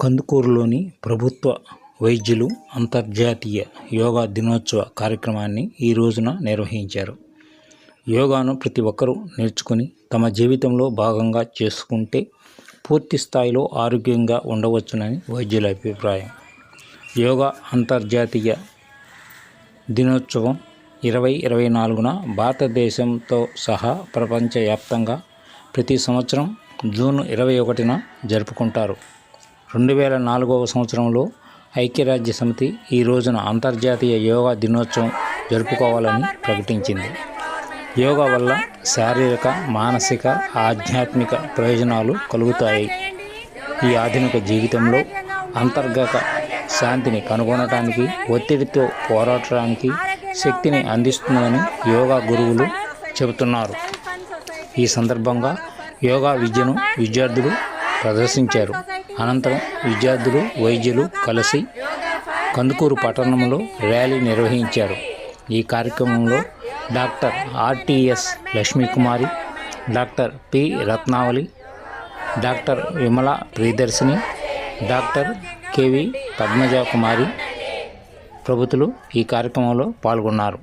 కందుకూరులోని ప్రభుత్వ వైద్యులు అంతర్జాతీయ యోగా దినోత్సవ కార్యక్రమాన్ని ఈ రోజున నిర్వహించారు. యోగాను ప్రతి ఒక్కరూ నేర్చుకుని తమ జీవితంలో భాగంగా చేసుకుంటే పూర్తి స్థాయిలో ఆరోగ్యంగా ఉండవచ్చునని వైద్యుల అభిప్రాయం. యోగా అంతర్జాతీయ దినోత్సవం ఇరవై ఇరవై నాలుగున భారతదేశంతో సహా ప్రపంచవ్యాప్తంగా ప్రతి సంవత్సరం జూన్ ఇరవై ఒకటిన జరుపుకుంటారు. రెండు వేల నాలుగవ సంవత్సరంలో ఐక్యరాజ్య సమితి ఈ రోజున అంతర్జాతీయ యోగా దినోత్సవం జరుపుకోవాలని ప్రకటించింది. యోగా వల్ల శారీరక మానసిక ఆధ్యాత్మిక ప్రయోజనాలు కలుగుతాయి. ఈ ఆధునిక జీవితంలో అంతర్గత శాంతిని కనుగొనటానికి ఒత్తిడితో పోరాడటానికి శక్తిని అందిస్తుందని యోగా గురువులు చెబుతున్నారు. ఈ సందర్భంగా యోగా విద్యను విద్యార్థులు ప్రదర్శించారు. అనంతరం విద్యార్థులు వైద్యులు కలిసి కందుకూరు పట్టణంలో ర్యాలీ నిర్వహించారు. ఈ కార్యక్రమంలో doctor RTS Lakshmikumari doctor P Ratnavali doctor Vimala Priyadarshini doctor KV Padmaja Kumari ప్రభుతులు ఈ కార్యక్రమంలో పాల్గొన్నారు.